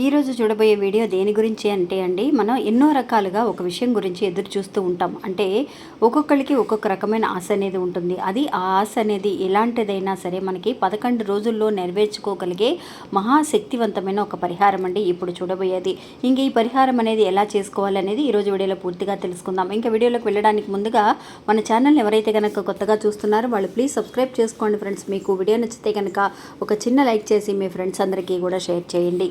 ఈరోజు చూడబోయే వీడియో దేని గురించి అంటే అండి మనం ఎన్నో రకాలుగా ఒక విషయం గురించి ఎదురు చూస్తూ ఉంటాం. అంటే ఒక్కొక్కరికి ఒక్కొక్క రకమైన ఆశ అనేది ఉంటుంది. అది ఆ ఆశ అనేది ఎలాంటిదైనా సరే మనకి పదకొండు రోజుల్లో నెరవేర్చుకోగలిగే మహాశక్తివంతమైన ఒక పరిహారం అండి ఇప్పుడు చూడబోయేది. ఇంక ఈ పరిహారం అనేది ఎలా చేసుకోవాలనేది ఈ రోజు వీడియోలో పూర్తిగా తెలుసుకుందాం. ఇంకా వీడియోలోకి వెళ్ళడానికి ముందుగా మన ఛానల్ ఎవరైతే కనుక కొత్తగా చూస్తున్నారో వాళ్ళు ప్లీజ్ సబ్స్క్రైబ్ చేసుకోండి ఫ్రెండ్స్. మీకు వీడియో నచ్చితే కనుక ఒక చిన్న లైక్ చేసి మీ ఫ్రెండ్స్ అందరికీ కూడా షేర్ చేయండి.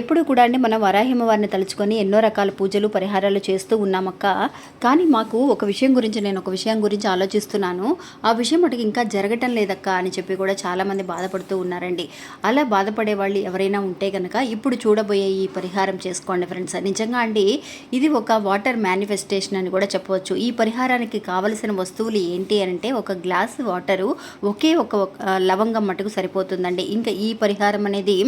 ఎప్పుడు కూడా అండి మనం వరాహిమ వారిని తలుచుకొని ఎన్నో రకాల పూజలు పరిహారాలు చేస్తూ ఉన్నామక్క. కానీ మాకు ఒక విషయం గురించి నేను ఒక విషయం గురించి ఆలోచిస్తున్నాను. ఆ విషయం మటుకు ఇంకా జరగటం లేదక్క అని చెప్పి కూడా చాలామంది బాధపడుతూ ఉన్నారండి. అలా బాధపడే వాళ్ళు ఎవరైనా ఉంటే కనుక ఇప్పుడు చూడబోయే ఈ పరిహారం చేసుకోండి ఫ్రెండ్స్. నిజంగా అండి ఇది ఒక వాటర్ మేనిఫెస్టేషన్ అని కూడా చెప్పవచ్చు. ఈ పరిహారానికి కావలసిన వస్తువులు ఏంటి అంటే ఒక గ్లాస్ వాటరు ఒకే ఒక లవంగం మటుకు సరిపోతుందండి. ఇంకా ఈ పరిహారం అనేది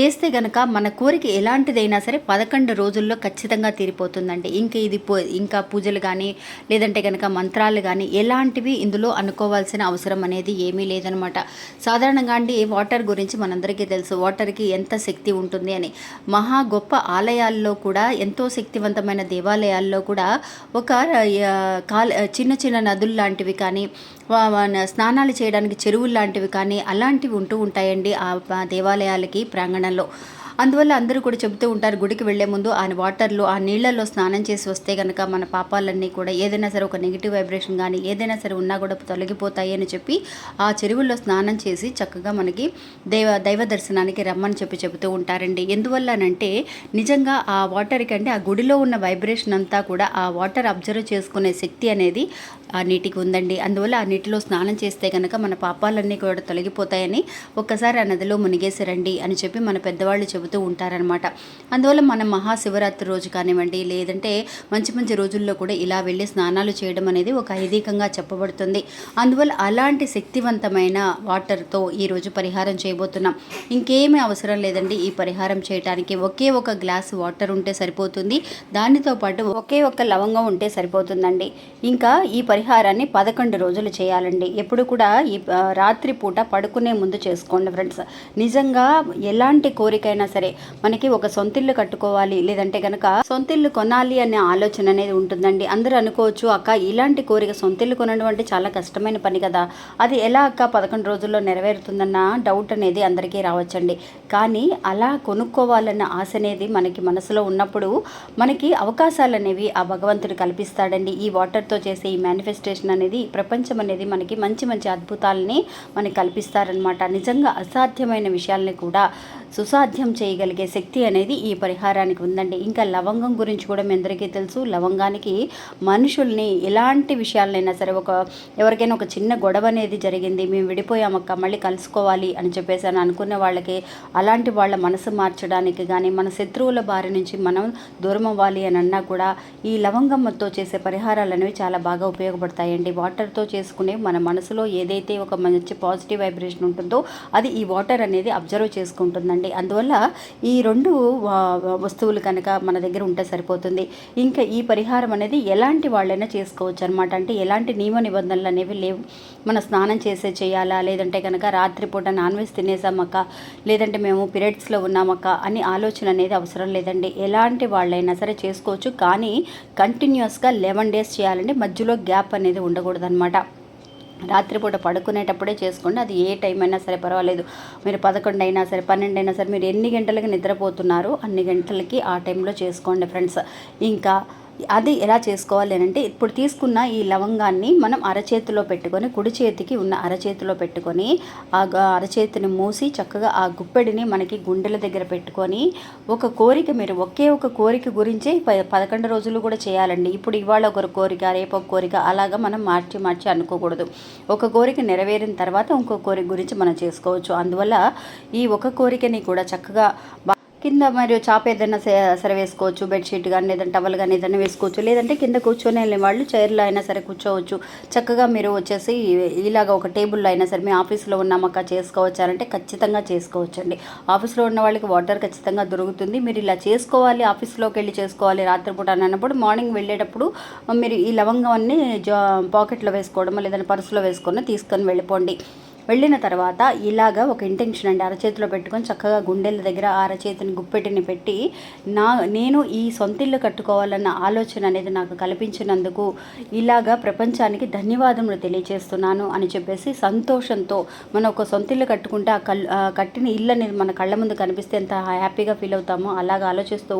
చేస్తే గనక మన కోరిక ఎలాంటిదైనా సరే పదకొండు రోజుల్లో ఖచ్చితంగా తీరిపోతుందండి. ఇంకా ఇది ఇంకా పూజలు కానీ లేదంటే గనక మంత్రాలు కానీ ఎలాంటివి ఇందులో అనుకోవాల్సిన అవసరం అనేది ఏమీ లేదనమాట. సాధారణంగా అండి వాటర్ గురించి మనందరికీ తెలుసు. వాటర్కి ఎంత శక్తి ఉంటుంది అని. మహా గొప్ప ఆలయాల్లో కూడా ఎంతో శక్తివంతమైన దేవాలయాల్లో కూడా ఒక కాల చిన్న చిన్న నదులు లాంటివి కానీ వా- స్నానాలు చేయడానికి చెరువులు లాంటివి కానీ అలాంటివి ఉంటూ ఉంటాయండి. ఆ దేవాలయాలకి ప్రాంగణ ప్రాంగణంలో అందువల్ల అందరూ కూడా చెబుతూ ఉంటారు గుడికి వెళ్ళే ముందు ఆ వాటర్లో ఆ నీళ్ళలో స్నానం చేసి వస్తే కనుక మన పాపాలన్నీ కూడా ఏదైనా సరే ఒక నెగిటివ్ వైబ్రేషన్ కానీ ఏదైనా సరే ఉన్నా కూడా తొలగిపోతాయి అని చెప్పి ఆ చెరువుల్లో స్నానం చేసి చక్కగా మనకి దైవ దైవ దర్శనానికి రమ్మని చెప్పి చెబుతూ ఉంటారండి. ఎందువల్లనంటే నిజంగా ఆ వాటర్కి అంటే ఆ గుడిలో ఉన్న వైబ్రేషన్ అంతా కూడా ఆ వాటర్ అబ్జర్వ్ చేసుకునే శక్తి అనేది ఆ నీటికి ఉందండి. అందువల్ల ఆ నీటిలో స్నానం చేస్తే కనుక మన పాపాలన్నీ కూడా తొలగిపోతాయని ఒక్కసారి ఆ నదిలో మునిగేసి రండి అని చెప్పి మన పెద్దవాళ్ళు చెబుతూ ఉంటారనమాట అందువల్ల మనం మహాశివరాత్రి రోజు కానివ్వండి లేదంటే మంచి మంచి రోజుల్లో కూడా ఇలా వెళ్ళి స్నానాలు చేయడం అనేది ఒక ఐదీకంగా చెప్పబడుతుంది. అందువల్ల అలాంటి శక్తివంతమైన వాటర్తో ఈరోజు పరిహారం చేయబోతున్నాం. ఇంకేమీ అవసరం లేదండి ఈ పరిహారం చేయడానికి ఒకే ఒక గ్లాస్ వాటర్ ఉంటే సరిపోతుంది. దానితో పాటు ఒకే ఒక లవంగం ఉంటే సరిపోతుందండి. ఇంకా ఈ పరిహారాన్ని పదకొండు రోజులు చేయాలండి. ఎప్పుడు కూడా ఈ రాత్రిపూట రాత్రి పూట పడుకునే ముందు చేసుకోండి ఫ్రెండ్స్. నిజంగా ఎలాంటి కోరికైనా సరే మనకి ఒక సొంతిల్లు కట్టుకోవాలి. లేదంటే కనుక సొంతిల్లు కొనాలి అనే ఆలోచన అనేది ఉంటుందండి. అందరూ అనుకోవచ్చు అక్క ఇలాంటి కోరిక సొంతిల్లు కొనడం అంటే చాలా కష్టమైన పని కదా. అది ఎలా అక్క పదకొండు రోజుల్లో నెరవేరుతుందన్న డౌట్ అనేది అందరికీ రావచ్చండి. కానీ అలా కొనుక్కోవాలన్న ఆశ అనేది మనకి మనసులో ఉన్నప్పుడు మనకి అవకాశాలు అనేవి ఆ భగవంతుడు కల్పిస్తాడండి. ఈ వాటర్తో చేసే ఈ మేనిఫెస్టేషన్ అనేది ప్రపంచం అనేది మనకి మంచి మంచి అద్భుతాలని మనకి కల్పిస్తారనమాట నిజంగా అసాధ్యమైన విషయాల్ని కూడా సుసాధ్యం చేయగలిగే శక్తి అనేది ఈ పరిహారానికి ఉందండి. ఇంకా లవంగం గురించి కూడా మీ అందరికీ తెలుసు. లవంగానికి మనుషుల్ని ఎలాంటి విషయాలైనా సరే ఒక ఎవరికైనా ఒక చిన్న గొడవ అనేది జరిగింది. మేము విడిపోయామక్క మళ్ళీ కలుసుకోవాలి అని చెప్పేసి అని అనుకున్న వాళ్ళకి అలాంటి వాళ్ళ మనసు మార్చడానికి కానీ మన శత్రువుల బారి నుంచి మనం దూరం అవ్వాలి అని అన్నా కూడా ఈ లవంగంతో చేసే పరిహారాలు అనేవి చాలా బాగా ఉపయోగపడతాయండి. వాటర్తో చేసుకునే మన మనసులో ఏదైతే ఒక మంచి పాజిటివ్ వైబ్రేషన్ ఉంటుందో అది ఈ వాటర్ అనేది అబ్జర్వ్ చేసుకుంటుందండి. అందువల్ల ఈ రెండు వస్తువులు కనుక మన దగ్గర ఉంటే సరిపోతుంది. ఇంకా ఈ పరిహారం అనేది ఎలాంటి వాళ్ళైనా చేసుకోవచ్చు అనమాట అంటే ఎలాంటి నియమ నిబంధనలు అనేవి లేవు. మన స్నానం చేసే చేయాలా? లేదంటే కనుక రాత్రిపూట నాన్ వెజ్ తినేసామక్క? లేదంటే మేము పీరియడ్స్లో ఉన్నామక్క? అని ఆలోచన అనేది అవసరం లేదండి. ఎలాంటి వాళ్ళైనా సరే చేసుకోవచ్చు. కానీ కంటిన్యూస్గా లెవెన్ డేస్ చేయాలండి మధ్యలో గ్యాప్ అనేది ఉండకూడదు అనమాట రాత్రిపూట పడుకునేటప్పుడే చేసుకోండి. అది ఏ టైం అయినా సరే పర్వాలేదు. మీరు పదకొండు అయినా సరే పన్నెండు అయినా సరే మీరు ఎన్ని గంటలకి నిద్రపోతున్నారు అన్ని గంటలకి ఆ టైంలో చేసుకోండి ఫ్రెండ్స్. ఇంకా అది ఎలా చేసుకోవాలి అని అంటే ఇప్పుడు తీసుకున్న ఈ లవంగాన్ని మనం అరచేతిలో పెట్టుకొని కుడి చేతికి ఉన్న అరచేతిలో పెట్టుకొని ఆ అరచేతిని మూసి చక్కగా ఆ గుప్పెడిని మనకి గుండెల దగ్గర పెట్టుకొని ఒక కోరిక మీరు ఒకే ఒక కోరిక గురించే పదకొండు రోజులు కూడా చేయాలండి. ఇప్పుడు ఇవాళ ఒక కోరిక రేపు ఒక కోరిక అలాగా మనం మార్చి మార్చి అనుకోకూడదు. ఒక కోరిక నెరవేరిన తర్వాత ఇంకో కోరిక గురించి మనం చేసుకోవచ్చు. అందువల్ల ఈ ఒక కోరికని కూడా చక్కగా కింద మరియు చాప ఏదైనా సరే వేసుకోవచ్చు బెడ్షీట్ కానీ లేదంటే టవల్ కానీ ఏదైనా వేసుకోవచ్చు. లేదంటే కింద కూర్చొని వెళ్ళే వాళ్ళు చైర్లో అయినా సరే కూర్చోవచ్చు. చక్కగా మీరు వచ్చేసి ఇలాగ ఒక టేబుల్లో అయినా సరే మీ ఆఫీస్లో ఉన్నామక్క చేసుకోవచ్చు అంటే ఖచ్చితంగా చేసుకోవచ్చు అండి ఆఫీస్లో ఉన్న వాళ్ళకి వాటర్ ఖచ్చితంగా దొరుకుతుంది. మీరు ఇలా చేసుకోవాలి ఆఫీస్లోకి వెళ్ళి చేసుకోవాలి రాత్రిపూట అని అన్నప్పుడు మార్నింగ్ వెళ్ళేటప్పుడు మీరు ఈ లవంగాన్ని జా పాకెట్లో వేసుకోవడం లేదంటే పర్సులో వేసుకొని తీసుకొని వెళ్ళిపోండి. వెళ్ళిన తర్వాత ఇలాగ ఒక ఇంటెన్షన్ అండి అరచేతిలో పెట్టుకొని చక్కగా గుండెల దగ్గర అరచేతిని గుప్పెటిని పెట్టి నా నేను ఈ సొంతిల్లు కట్టుకోవాలన్న ఆలోచన అనేది నాకు కల్పించినందుకు ఇలాగా ప్రపంచానికి ధన్యవాదములు తెలియజేస్తున్నాను అని చెప్పేసి సంతోషంతో మనం ఒక సొంతిల్లు కట్టుకుంటే ఆ కల్ కట్టిన ఇల్లు అనేది మన కళ్ళ ముందు కనిపిస్తే ఎంత హ్యాపీగా ఫీల్ అవుతామో అలాగా ఆలోచిస్తూ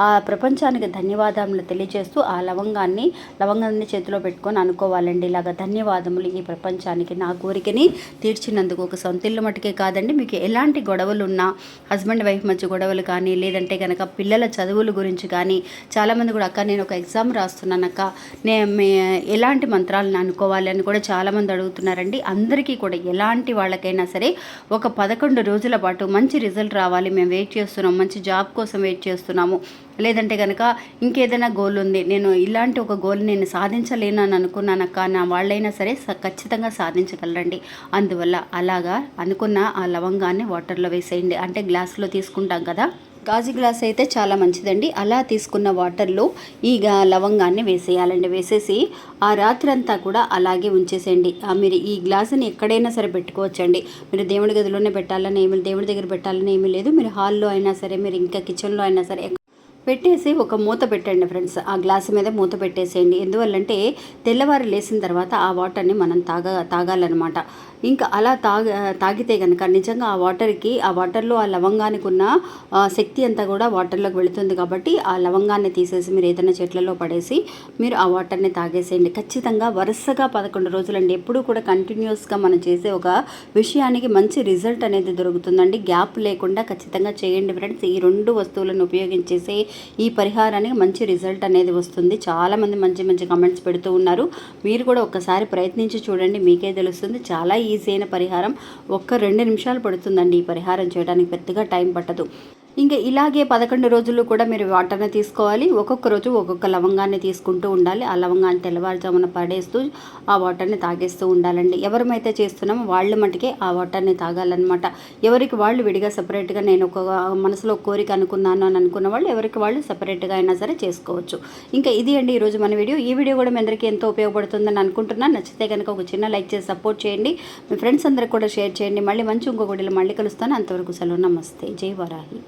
ఆ ప్రపంచానికి ధన్యవాదములు తెలియజేస్తూ ఆ లవంగాన్ని లవంగాన్ని చేతిలో పెట్టుకొని అనుకోవాలండి. ఇలాగ ధన్యవాదములు ఈ ప్రపంచానికి నా కోరికని తీర్చినందుకు ఒక సొంతిల్లు మటుకే కాదండి. మీకు ఎలాంటి గొడవలు ఉన్నా హస్బెండ్ వైఫ్ మధ్య గొడవలు కానీ లేదంటే కనుక పిల్లల చదువుల గురించి కానీ చాలామంది కూడా అక్క నేను ఒక ఎగ్జామ్ రాస్తున్నాను అక్క. నే మే- ఎలాంటి మంత్రాలను అనుకోవాలి? అని కూడా చాలామంది అడుగుతున్నారండి. అందరికీ కూడా ఎలాంటి వాళ్ళకైనా సరే ఒక పదకొండు రోజుల పాటు మంచి రిజల్ట్ రావాలి. మేము వెయిట్ చేస్తున్నాం మంచి జాబ్ కోసం వెయిట్ చేస్తున్నాము. లేదంటే కనుక ఇంకేదైనా గోల్ ఉంది నేను ఇలాంటి ఒక గోల్ నేను సాధించలేనని అనుకున్నానక్క నా వాళ్ళైనా సరే స- ఖచ్చితంగా సాధించగలరండి. అందువల్ల అలాగా అనుకున్న ఆ లవంగాన్ని వాటర్లో వేసేయండి. అంటే గ్లాసులో తీసుకుంటాం కదా గాజు గ్లాస్ అయితే చాలా మంచిదండి. అలా తీసుకున్న వాటర్లో ఈ లవంగాన్ని వేసేయాలండి. వేసేసి ఆ రాత్రి అంతా కూడా అలాగే ఉంచేసేయండి. మీరు ఈ గ్లాసుని ఎక్కడైనా సరే పెట్టుకోవచ్చండి. మీరు దేవుడి గదిలోనే పెట్టాలని ఏమి దేవుడి దగ్గర పెట్టాలని ఏమీ లేదు. మీరు హాల్లో అయినా సరే మీరు ఇంకా కిచెన్లో అయినా సరే పెట్టేసి ఒక మూత పెట్టండి ఫ్రెండ్స్. ఆ గ్లాస్ మీద మూత పెట్టేసేయండి. ఎందువల్లంటే తెల్లవారు లేచిన తర్వాత ఆ వాటర్ని మనం తాగ తాగాలన్నమాట. ఇంకా అలా తాగ తాగితే కనుక నిజంగా ఆ వాటర్కి ఆ వాటర్లో ఆ లవంగానికి ఉన్న శక్తి అంతా కూడా వాటర్లోకి వెళుతుంది కాబట్టి ఆ లవంగాన్ని తీసేసి మీరు ఏదైనా చెట్లలో పడేసి మీరు ఆ వాటర్ని తాగేసేయండి. ఖచ్చితంగా వరుసగా పదకొండు రోజులండి. ఎప్పుడూ కూడా కంటిన్యూస్గా మనం చేసే ఒక విషయానికి మంచి రిజల్ట్ అనేది దొరుకుతుందండి. గ్యాప్ లేకుండా ఖచ్చితంగా చేయండి ఫ్రెండ్స్. ఈ రెండు వస్తువులను ఉపయోగించేసే ఈ పరిహారానికి మంచి రిజల్ట్ అనేది వస్తుంది. చాలామంది మంచి మంచి కమెంట్స్ పెడుతూ ఉన్నారు. మీరు కూడా ఒకసారి ప్రయత్నించి చూడండి. మీకే తెలుస్తుంది. చాలా ఈ ఈజీ అయిన పరిహారం ఒక్క రెండు నిమిషాలు పడుతుందండి. ఈ పరిహారం చేయడానికి పెద్దగా టైం పట్టదు. ఇంకా ఇలాగే పదకొండు రోజులు కూడా మీరు వాటర్ని తీసుకోవాలి. ఒక్కొక్క రోజు ఒక్కొక్క లవంగాన్ని తీసుకుంటూ ఉండాలి. ఆ లవంగాన్ని తెల్లవారుజామున పడేస్తూ ఆ వాటర్ని తాగేస్తూ ఉండాలండి. ఎవరమైతే చేస్తున్నామో వాళ్ళు మటుకే ఆ వాటర్ని తాగాలన్నమాట. ఎవరికి వాళ్ళు విడిగా సపరేట్గా నేను ఒక మనసులో కోరిక అనుకున్నాను అని అనుకున్న వాళ్ళు ఎవరికి వాళ్ళు సపరేట్గా అయినా సరే చేసుకోవచ్చు. ఇంకా ఇది అండి ఈరోజు మన వీడియో. ఈ వీడియో కూడా మీ అందరికీ ఎంతో ఉపయోగపడుతుందని అనుకుంటున్నాను. నచ్చితే కనుక ఒక చిన్న లైక్ చేసి సపోర్ట్ చేయండి. మీ ఫ్రెండ్స్ అందరికి కూడా షేర్ చేయండి. మళ్ళీ మంచి ఇంకొకటి మళ్ళీ కలుస్తాను. అంతవరకు సెలవు. నమస్తే. జై వరాహి.